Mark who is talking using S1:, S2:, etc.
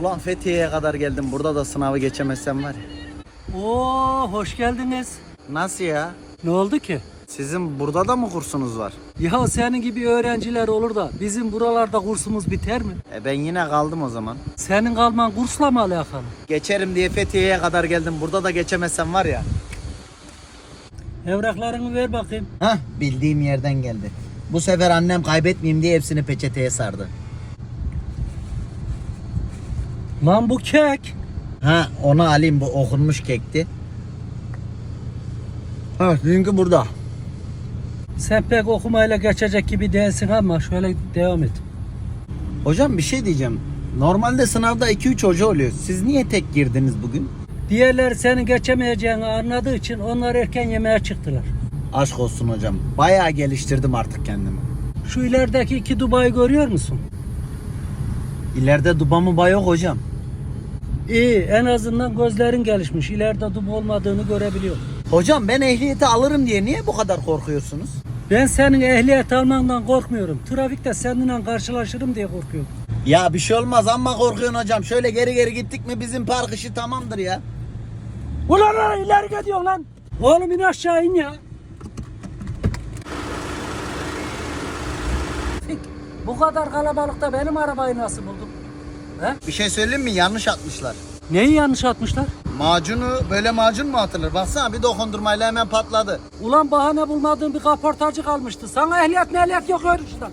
S1: Ulan Fethiye'ye kadar geldim. Burada da sınavı geçemezsem var ya.
S2: Oo hoş geldiniz.
S1: Nasıl ya?
S2: Ne oldu ki?
S1: Sizin burada da mı kursunuz var?
S2: Ya senin gibi öğrenciler olur da bizim buralarda kursumuz biter mi?
S1: E ben yine kaldım o zaman.
S2: Senin kalman kursla mı alakalı?
S1: Geçerim diye Fethiye'ye kadar geldim. Burada da geçemezsem var ya.
S2: Evraklarını ver bakayım.
S1: Hah bildiğim yerden geldi. Bu sefer annem kaybetmeyeyim diye hepsini peçeteye sardı.
S2: Lan bu kek.
S1: Ha onu alayım bu okunmuş kekti. Ha çünkü burada.
S2: Sen pek okumayla geçecek gibi değilsin ama şöyle devam et.
S1: Hocam bir şey diyeceğim. Normalde sınavda 2-3 hoca oluyor. Siz niye tek girdiniz bugün?
S2: Diğerleri senin geçemeyeceğini anladığı için onlar erken yemeğe çıktılar.
S1: Aşk olsun hocam. Bayağı geliştirdim artık kendimi.
S2: Şu ilerideki iki Dubai'yi görüyor musun?
S1: İleride dubamı bay yok hocam.
S2: İyi en azından gözlerin gelişmiş. İleride dub olmadığını görebiliyor.
S1: Hocam ben ehliyeti alırım diye niye bu kadar korkuyorsunuz?
S2: Ben senin ehliyet almandan korkmuyorum. Trafikte seninle karşılaşırım diye korkuyorum.
S1: Ya bir şey olmaz ama korkuyorsun hocam. Şöyle geri geri gittik mi bizim park işi tamamdır ya.
S2: Ulan lan ileri gidiyorsun lan. Oğlum in aşağı in ya. Bu kadar kalabalıkta benim arabayı nasıl buldun? He?
S1: Bir şey söyleyeyim mi? Yanlış atmışlar.
S2: Neyi yanlış atmışlar?
S1: Macunu böyle macun mu atılır? Baksana bir dokundurmayla hemen patladı.
S2: Ulan bahane bulmadığın bir kaportacı kalmıştı. Sana ehliyet mehliyet yok öyle şuradan.